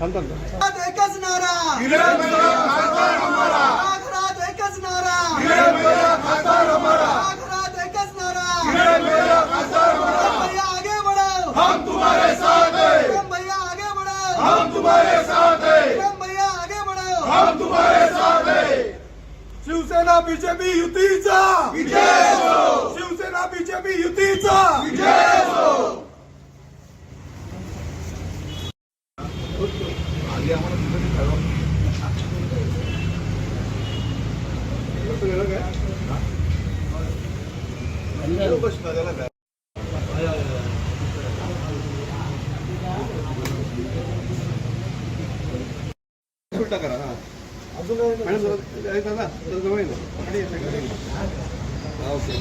एकच नारा घरात एकच नारा घरात एकच नारा भैया आगे बढ़ो. हम तुम्हारे साथ हैं. भैया आगे बढ़ो. हम तुम्हारे साथ हैं. भैया आगे बढ़ो. हम तुम्हारे साथ हैं. शिवसेना बीजेपी युतीचा. शिवसेना बीजेपी युतीचा. फक्त वेगळं काय प्रश्न त्याला काय करा अजून मॅडम दादा तर जवळ येईल ओके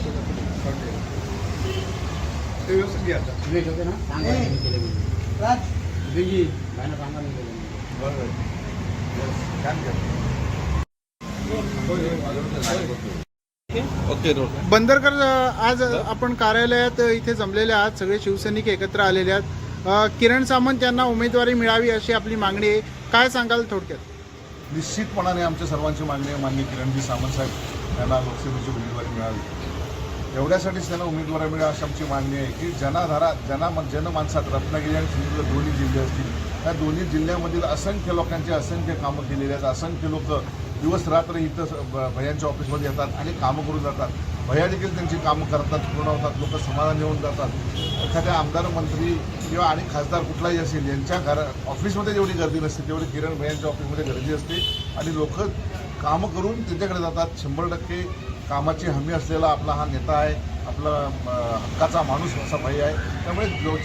ते व्यवस्थित घ्या आता बरोबर काम करा बंदरकर आज आपण कार्यालयात इथे जमलेले आहात. सगळे शिवसैनिक एकत्र आलेले आहेत. किरण सामंत यांना उमेदवारी मिळावी अशी आपली मागणी आहे. काय सांगाल थोडक्यात? निश्चितपणाने आमच्या सर्वांची मागणी आहे माननीय किरणजी सामंत साहेब यांना लोकसभेची उमेदवारी मिळावी. एवढ्यासाठीच त्यांना उमेदवारी मिळावी अशी आमची मागणी आहे की जनाधारा जना जनमानसात रत्नागिरी आणि सिंधुदुर्ग दोन्ही जिल्हे असतील त्या दोन्ही जिल्ह्यामधील असंख्य लोकांची असंख्य कामं केलेली आहेत. असंख्य लोक दिवस रात्र इथं भयांच्या ऑफिसमध्ये येतात आणि कामं करून जातात. भया देखील त्यांची कामं करतात पूर्ण होतात लोक समाधान येऊन जातात. एखाद्या आमदार मंत्री किंवा आणि खासदार कुठलाही असेल यांच्या घरा ऑफिसमध्ये जेवढी गर्दी नसते तेवढी किरण भयांच्या ऑफिसमध्ये गर्दी असते आणि लोक कामं करून त्यांच्याकडे जातात. शंभर टक्के कामाची हमी असलेला आपला हा नेता आहे आपला हक्काचा माणूस असा भाई आहे. त्यामुळे जो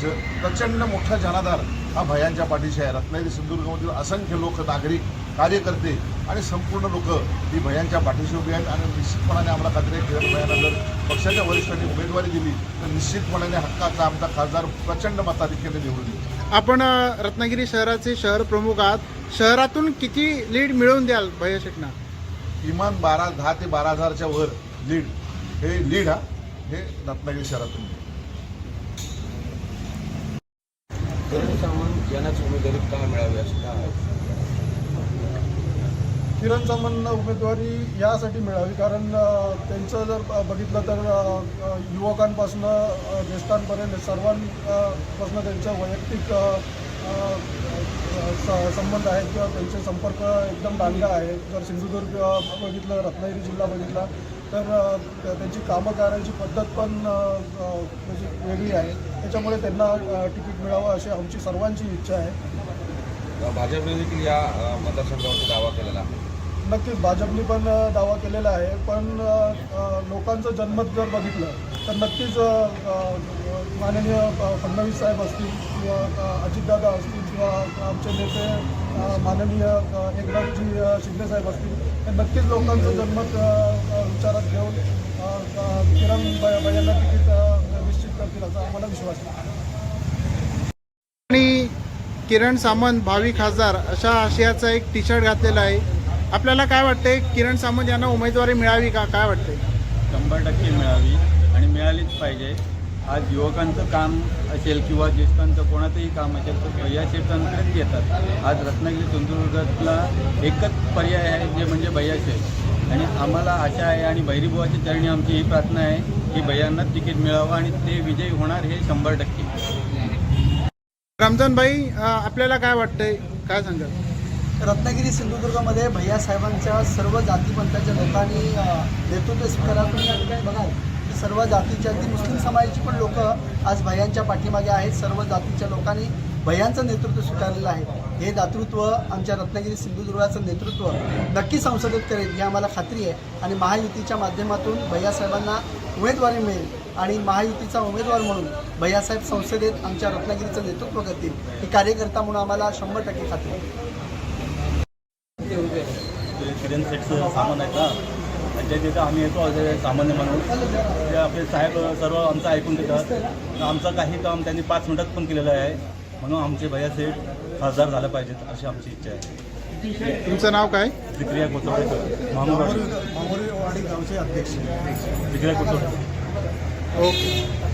प्रचंड मोठा जनाधार हा भयांच्या पाठीशी आहे. रत्नागिरी सिंधुदुर्गमधील असंख्य लोक नागरिक कार्यकर्ते आणि संपूर्ण लोक ही भयांच्या पाठीशी उभी आहेत आणि निश्चितपणाने आम्हाला खात्री आहे किरण भयांना जर पक्षाच्या वरिष्ठांनी उमेदवारी दिली तर निश्चितपणाने हक्काचा आमचा खासदार प्रचंड मताधिक्याने निवडून येईल. आपण रत्नागिरी शहराचे शहर प्रमुख आहात. शहरातून किती लीड मिळवून द्याल भैया शेटना? किमान बारा दहा ते बारा हजारच्या वर लीड. हे लीड हा हे रत्नागिरी शहरातून मिळेल. किरण सामंत यांनाच उमेदवारी का मिळावी असं का? किरण सामंतला उमेदवारी यासाठी मिळावी कारण त्यांचं जर बघितलं तर युवकांपासून ज्येष्ठांपर्यंत सर्वांपासून त्यांचं वैयक्तिक स- संबंध आहेत किंवा त्यांचे संपर्क एकदम दांडगा आहे जर सिंधुदुर्ग बघितलं रत्नागिरी जिल्हा बघितला तर त्यांची कामं करायची पद्धत पण म्हणजे वेगळी आहे. त्याच्यामुळे त्यांना तिकीट मिळावं अशी आमची सर्वांची इच्छा आहे. भाजपने देखील या मतदारसंघावरती दावा केलेला आहे. नक्कीच भाजपने पण दावा केलेला आहे. पण लोकांचं जनमत जर बघितलं तर नक्कीच माननीय फडणवीस साहेब असतील किंवा अजितदादा असतील किंवा आमचे नेते माननीय एकनाथजी शिंदे साहेब असतील हे नक्कीच लोकांचं जनमत विचारात घेऊन किरण भैयांना तिकीट निश्चित करतील असा आम्हाला विश्वास आहे. आणि किरण सामंत भावी खासदार अशा आशयाचा एक टी शर्ट घातलेला आहे. आपल्याला काय वाटतंय? किरण सामंत यांना उमेदवारी मिळावी का? काय वाटतंय? शंभर टक्के मिळावी. आणि मिळालीच पाहिजे. आज युवकांचं काम असेल किंवा ज्येष्ठांचं कोणाचंही काम असेल तर भैया शेठांकडेच येतात आज रत्नागिरी सिंधुदुर्गातला एकच पर्याय आहे जे म्हणजे भैया शेठ आणि आम्हाला आशा आहे आणि भैरीबुवाच्या चरणी आमची ही प्रार्थना आहे की भैयांनाच तिकीट मिळावं आणि ते विजयी होणार हे शंभर टक्के. रमजान भाई अ, आपल्याला काय वाटतंय? काय सांगाल? रत्नागिरी सिंधुदुर्गमध्ये भैया साहेबांच्या सर्व जातीपंथाच्या लोकांनी नेतृत्व स्वीकारावं. तुम्ही या ठिकाणी बघाल. सर्व जातीच्या अगदी मुस्लिम समाजाची पण लोक आज भयांच्या पाठीमागे आहेत. सर्व जातीच्या लोकांनी भैयांचं नेतृत्व स्वीकारलेलं आहे. हे दातृत्व आमच्या रत्नागिरी सिंधुदुर्गाचं नेतृत्व नक्की संसदेत करेल ही आम्हाला खात्री आहे. आणि महायुतीच्या माध्यमातून भैयासाहेबांना उमेदवारी मिळेल आणि महायुतीचा उमेदवार म्हणून भैयासाहेब संसदेत आमच्या रत्नागिरीचं नेतृत्व करतील. ही कार्यकर्ता म्हणून आम्हाला शंभर टक्के खात्री आहे. त्यांच्या तिथं आम्ही येतो सामान्य माणूस. ते आपले साहेब सर्व आमचं ऐकून घेतात. आमचं काही काम त्यांनी पाच मिनिटात पण केलेलं आहे. म्हणून आमचे भैया सेठ खासदार झालं पाहिजेत अशी आमची इच्छा आहे. तुमचं नाव काय? विक्रिया कोचवडेकर मामूर माहुरीवाडी गावचे अध्यक्ष. विक्रिया कोचवडे ओके.